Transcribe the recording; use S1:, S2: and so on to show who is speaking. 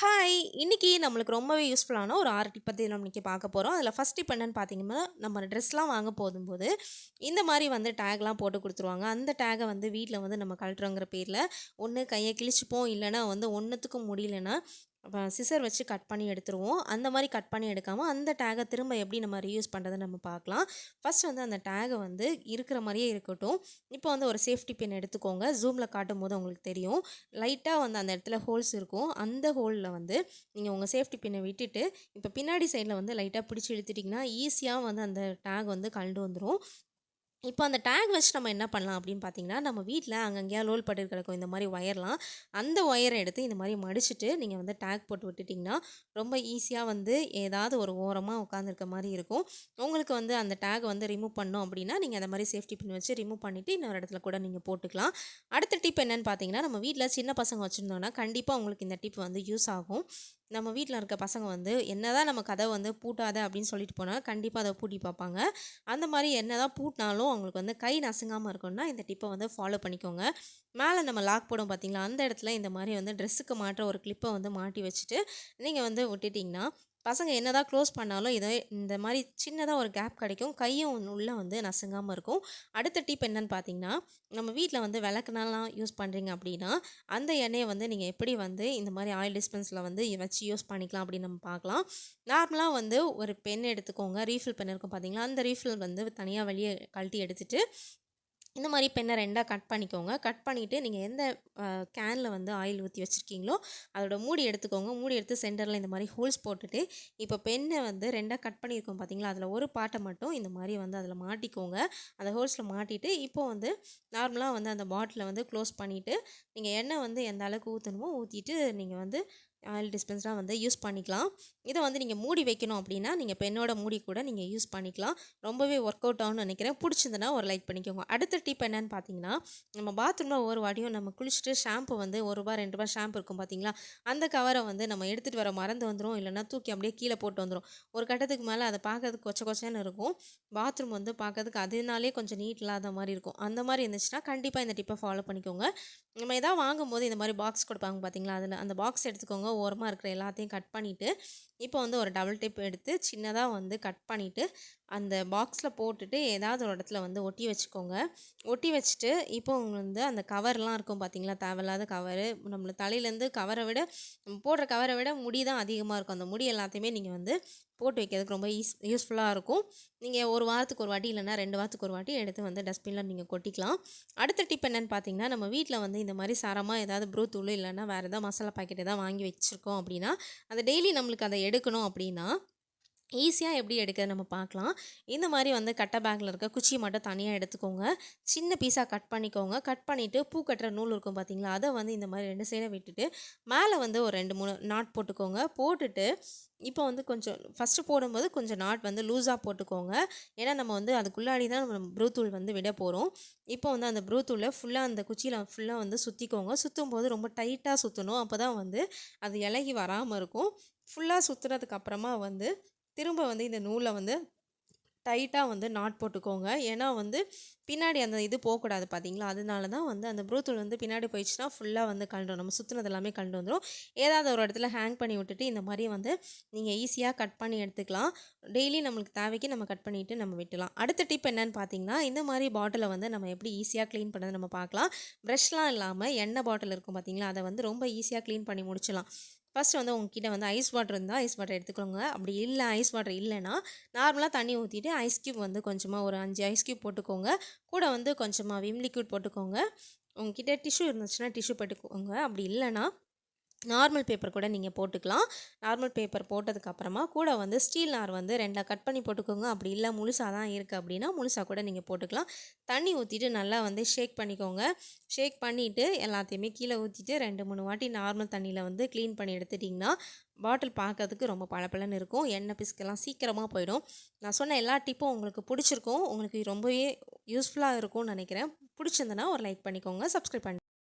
S1: Hi! இன்றைக்கி நம்மளுக்கு ரொம்பவே யூஸ்ஃபுல்லான ஒரு ஆறு டிப் பத்தி நம்ம பார்க்க போகிறோம் அதில் ஃபர்ஸ்ட் டிப் என்னென்னு பார்த்தீங்கன்னா, நம்ம ட்ரெஸ்லாம் வாங்க போதும்போது, இந்த மாதிரி வந்து டேக்லாம் போட்டு கொடுத்துருவாங்க அந்த டேகை வந்து வீட்டில் வந்து நம்ம கழட்டுறோங்கிற பேரில் ஒன்று கையை கிழிச்சுப்போம், இல்லைனா வந்து ஒன்றுத்துக்கும் முடியலன்னா, சிசர் வச்சு கட் பண்ணி எடுத்துருவோம். அந்த மாதிரி கட் பண்ணி எடுக்காமல் அந்த டேகை திரும்ப எப்படி நம்ம ரீயூஸ் பண்ணுறதுன்னு நம்ம பார்க்கலாம். ஃபஸ்ட் வந்து அந்த டேகை வந்து இருக்கிற மாதிரியே இருக்கட்டும். இப்போ வந்து ஒரு சேஃப்டி பின் எடுத்துக்கோங்க. ஸூமில் காட்டும் போது உங்களுக்கு தெரியும். லைட்டாக வந்து அந்த இடத்துல ஹோல்ஸ் இருக்கும். அந்த ஹோலில் வந்து நீங்கள் உங்கள் சேஃப்டி பின்னை விட்டுட்டு, இப்போ பின்னாடி சைடில் வந்து லைட்டாக பிடிச்சி இழுத்துட்டீங்கன்னா, ஈஸியாக வந்து அந்த டேக் வந்து கழண்டு வந்துடும் இப்போ அந்த டேக் வச்சு நம்ம என்ன பண்ணலாம் அப்படின்னு பார்த்தீங்கன்னா, நம்ம வீட்டில் அங்கங்கேயா லோல் பட்டு கிடக்கும் இந்த மாதிரி ஒயர்லாம். அந்த ஒயரை எடுத்து இந்த மாதிரி மடிச்சுட்டு, நீங்கள் வந்து டேக் போட்டு விட்டுட்டிங்கன்னா ரொம்ப ஈஸியாக வந்து ஏதாவது ஒரு ஓரமாக உட்காந்துருக்க மாதிரி இருக்கும். உங்களுக்கு வந்து அந்த டேக் வந்து ரிமூவ் பண்ணோம் அப்படின்னா, நீங்கள் அந்த மாதிரி சேஃப்டி பின் வச்சு ரிமூவ் பண்ணிட்டு, இன்னொரு இடத்துல கூட நீங்கள் போட்டுக்கலாம். அடுத்த டிப் என்னன்னு பார்த்தீங்கன்னா, நம்ம வீட்டில் சின்ன பசங்க வச்சுருந்தோன்னா கண்டிப்பாக உங்களுக்கு இந்த டிப் வந்து யூஸ் ஆகும். நம்ம வீட்டில் இருக்க பசங்க வந்து, என்னதான் நம்ம கதை வந்து பூட்டாத அப்படின்னு சொல்லிட்டு போனால் கண்டிப்பாக அதை பூட்டி பார்ப்பாங்க. அந்த மாரி என்னதான் பூட்டினாலும் அவங்களுக்கு வந்து கை நசுங்காமல் இருக்கணும்னா, இந்த டிப்பை வந்து ஃபாலோ பண்ணிக்கோங்க. மேலே நம்ம லாக் போடும் பார்த்தீங்களா, அந்த இடத்துல இந்த மாதிரி வந்து ட்ரெஸ்ஸுக்கு மாட்டுற ஒரு கிளிப்பை வந்து மாட்டி வச்சுட்டு, நீங்கள் வந்து விட்டுட்டிங்கன்னா பசங்க என்னதான் க்ளோஸ் பண்ணாலும், இதை இந்த மாதிரி சின்னதாக ஒரு கேப் கிடைக்கும். கையும் உள்ளே வந்து நசுங்காமல் இருக்கும். அடுத்த டிப் என்னன்னு பார்த்தீங்கன்னா, நம்ம வீட்டில் வந்து விளக்குனாலாம் யூஸ் பண்ணுறீங்க அப்படின்னா, அந்த எண்ணெயை வந்து நீங்கள் எப்படி வந்து இந்த மாதிரி ஆயில் டிஸ்பென்ஸில் வந்து வச்சு யூஸ் பண்ணிக்கலாம் அப்படின்னு நம்ம பார்க்கலாம். நார்மலாக வந்து ஒரு பென் எடுத்துக்கோங்க. ரீஃபில் பென் இருக்கும் பார்த்தீங்களா, அந்த ரீஃபில் வந்து தனியாக வெளியே கழட்டி எடுத்துகிட்டு இந்த மாதிரி பென்ன 2ஆ கட் பண்ணிக்கோங்க. கட் பண்ணிவிட்டு நீங்கள் எந்த கேனில் வந்து ஆயில் ஊற்றி வச்சுருக்கீங்களோ அதோட மூடி எடுத்துக்கோங்க. மூடி எடுத்து சென்டரில் இந்த மாதிரி ஹோல்ஸ் போட்டுட்டு, இப்போ பெண்ணை வந்து ரெண்டாக கட் பண்ணியிருக்கோம் பார்த்தீங்களா, அதில் ஒரு பாட்டை மட்டும் இந்த மாதிரி வந்து அதில் மாட்டிக்கோங்க. அந்த ஹோல்ஸில் மாட்டிட்டு, இப்போ வந்து நார்மலாக வந்து அந்த பாட்டிலை வந்து க்ளோஸ் பண்ணிவிட்டு நீங்கள் எண்ணெய் வந்து எந்த அளவுக்கு ஊற்றணுமோ ஊற்றிட்டு நீங்கள் வந்து ஆயில் டிஸ்பென்ஸரா வந்து யூஸ் பண்ணிக்கலாம். இதை வந்து நீங்கள் மூடி வைக்கணும் அப்படின்னா, நீங்கள் பெண்ணோட மூடி கூட நீங்கள் யூஸ் பண்ணிக்கலாம். ரொம்பவே ஒர்க் அவுட் ஆகும்னு நினைக்கிறேன். பிடிச்சிருந்தனா ஒரு லைக் பண்ணிக்கோங்க. அடுத்த டிப் என்னன்னு பார்த்தீங்கன்னா, நம்ம பாத்ரூமில் ஒவ்வொரு வாடியும் நம்ம குளிச்சுட்டு ஷாம்பு வந்து ஒரு ரூபா ரெண்டு ரூபா ஷாம்பு இருக்கும் பார்த்தீங்களா, அந்த கவரை வந்து நம்ம எடுத்துகிட்டு வர மறந்து வந்துடும் இல்லைனா தூக்கி அப்படியே கீழே போட்டு வந்துடும் ஒரு கட்டத்துக்கு மேலே அதை பார்க்கறதுக்கு கொச்ச கொச்சன்னு இருக்கும். பாத்ரூம் வந்து பார்க்கறதுக்கு அதனாலே கொஞ்சம் நீட் இல்லாத மாதிரி இருக்கும். அந்த மாதிரி இருந்துச்சுன்னா, கண்டிப்பாக இந்த டிப்பை ஃபாலோ பண்ணிக்கோங்க. நம்ம எதாவது வாங்கும்போது இந்த மாதிரி பாக்ஸ் கொடுப்பாங்க பார்த்தீங்களா, அதில் அந்த பாக்ஸ் எடுத்துக்கோங்க. ஓரமாக இருக்கிற எல்லாத்தையும் கட் பண்ணிவிட்டு இப்போ வந்து ஒரு டபுள் டேப் எடுத்து சின்னதாக வந்து கட் பண்ணிவிட்டு அந்த பாக்ஸில் போட்டுட்டு ஏதாவது ஒரு இடத்துல வந்து ஒட்டி வச்சுக்கோங்க. ஒட்டி வச்சுட்டு, இப்போ வந்து அந்த கவர்லாம் இருக்கும் பார்த்தீங்களா, தேவையில்லாத கவரு, நம்மள தலையிலேருந்து கவரை விட போடுற கவரை விட முடி தான் அதிகமாக இருக்கும். அந்த முடி எல்லாத்தையுமே நீங்கள் வந்து போட்டு வைக்கிறதுக்கு ரொம்ப ஈஸ் யூஸ்ஃபுல்லாக இருக்கும். நீங்கள் ஒரு வாரத்துக்கு ஒரு வாட்டி இல்லைனா ரெண்டு வாரத்துக்கு ஒரு வாட்டி எடுத்து வந்து டஸ்ட்பினில் நீங்கள் கொட்டிக்கலாம். அடுத்த டிப் என்னென்னு பார்த்தீங்கன்னா, நம்ம வீட்டில் வந்து இந்த மாதிரி சரமாக ஏதாவது ப்ரூ தூளு வேறு வேற ஏதாவது மசாலா பாக்கெட் ஏதாவது வாங்கி வச்சுருக்கோம் அப்படின்னா, அதை டெய்லி நம்மளுக்கு அதை எடுக்கணும் அப்படின்னா, ஈஸியாக எப்படி எடுக்க நம்ம பார்க்கலாம். இந்த மாதிரி வந்து கட்டை பேக்கில் இருக்க குச்சி மட்டும் தனியாக எடுத்துக்கோங்க. சின்ன பீஸாக கட் பண்ணிக்கோங்க. கட் பண்ணிவிட்டு பூ கட்டுற நூல் இருக்கும் பார்த்தீங்களா, அதை வந்து இந்த மாரி 2 சைடும் விட்டுட்டு, மேலே வந்து ஒரு 2, 3 நாட் போட்டுக்கோங்க. போட்டுட்டு, இப்போ வந்து கொஞ்சம் ஃபர்ஸ்ட்டு போடும்போது கொஞ்சம் நாட் வந்து லூஸாக போட்டுக்கோங்க. ஏன்னா நம்ம வந்து அதுக்குள்ளாடி தான் நம்ம ப்ரூத்தூள் வந்து விட போகிறோம் இப்போ வந்து அந்த ப்ரூத்தூளை ஃபுல்லாக அந்த குச்சியில் ஃபுல்லாக வந்து சுற்றிக்கோங்க சுற்றும் போது ரொம்ப டைட்டாக சுற்றணும் அப்போ தான் வந்து அது இலகி வராமல் இருக்கும். ஃபுல்லாக சுத்துனதுக்கு அப்புறமா வந்து, திரும்ப வந்து இந்த நூலை வந்து டைட்டாக வந்து நாட் போட்டுக்கோங்க. ஏன்னா வந்து பின்னாடி அந்த இது போகக்கூடாது பார்த்தீங்களா, அதனால தான் வந்து அந்த ப்ரூ வந்து பின்னாடி போயிடுச்சுன்னா, ஃபுல்லாக வந்து கண்டு நம்ம சுற்றுனது எல்லாமே கண்டு வந்துடும் ஏதாவது ஒரு இடத்துல ஹேங் பண்ணி விட்டுட்டு, இந்த மாதிரி வந்து நீங்கள் ஈஸியாக கட் பண்ணி எடுத்துக்கலாம். டெய்லி நம்மளுக்கு தேவைக்கு நம்ம கட் பண்ணிவிட்டு நம்ம விட்டுலாம். அடுத்த டிப் என்னன்னு பார்த்தீங்கன்னா, இந்த மாதிரி பாட்டிலை வந்து நம்ம எப்படி ஈஸியாக க்ளீன் பண்ணது நம்ம பார்க்கலாம். ப்ரெஷ்லாம் இல்லாமல் எண்ணெய் பாட்டில் இருக்கும் பார்த்தீங்களா, அதை வந்து ரொம்ப ஈஸியாக க்ளீன் பண்ணி முடிச்சிடலாம். ஃபஸ்ட்டு வந்து உங்ககிட்ட வந்து ஐஸ் வாட்டர் இருந்தால் ஐஸ் வாட்டர் எடுத்துக்கோங்க. அப்படி இல்லை ஐஸ் வாட்டர் இல்லைன்னா நார்மலாக தண்ணி ஊற்றிட்டு ஐஸ் கியூப் வந்து கொஞ்சமாக ஒரு அஞ்சு ஐஸ் கியூப் போட்டுக்கோங்க. கூட வந்து கொஞ்சமாக விம் லிக்யூட் போட்டுக்கோங்க. உங்ககிட்ட டிஷ்யூ இருந்துச்சுன்னா, டிஷ்யூ போட்டுக்கோங்க. அப்படி இல்லைன்னா நார்மல் பேப்பர் கூட நீங்கள் போட்டுக்கலாம். நார்மல் பேப்பர் போட்டதுக்கப்புறமா கூட வந்து ஸ்டீல் நார் வந்து ரெண்டாக கட் பண்ணி போட்டுக்கோங்க. அப்படி இல்லை முழுசாக தான் இருக்குது அப்படின்னா, முழுசாக கூட நீங்கள் போட்டுக்கலாம். தண்ணி ஊற்றிட்டு நல்லா வந்து ஷேக் பண்ணிக்கோங்க. ஷேக் பண்ணிவிட்டு எல்லாத்தையுமே கீழே ஊற்றிட்டு ரெண்டு மூணு வாட்டி நார்மல் தண்ணியில் வந்து க்ளீன் பண்ணி எடுத்துட்டிங்கன்னா பாட்டில் பார்க்கறதுக்கு ரொம்ப பளபளன்னு இருக்கும். எண்ணெய் பிஸ்கெல்லாம் சீக்கிரமாக போயிடும். நான் சொன்ன எல்லா டிப்பும் உங்களுக்கு பிடிச்சிருக்கும் உங்களுக்கு ரொம்பவே யூஸ்ஃபுல்லாக இருக்கும்னு நினைக்கிறேன். பிடிச்சிருந்தனா ஒரு லைக் பண்ணிக்கோங்க. சப்ஸ்கிரைப் பண்ணி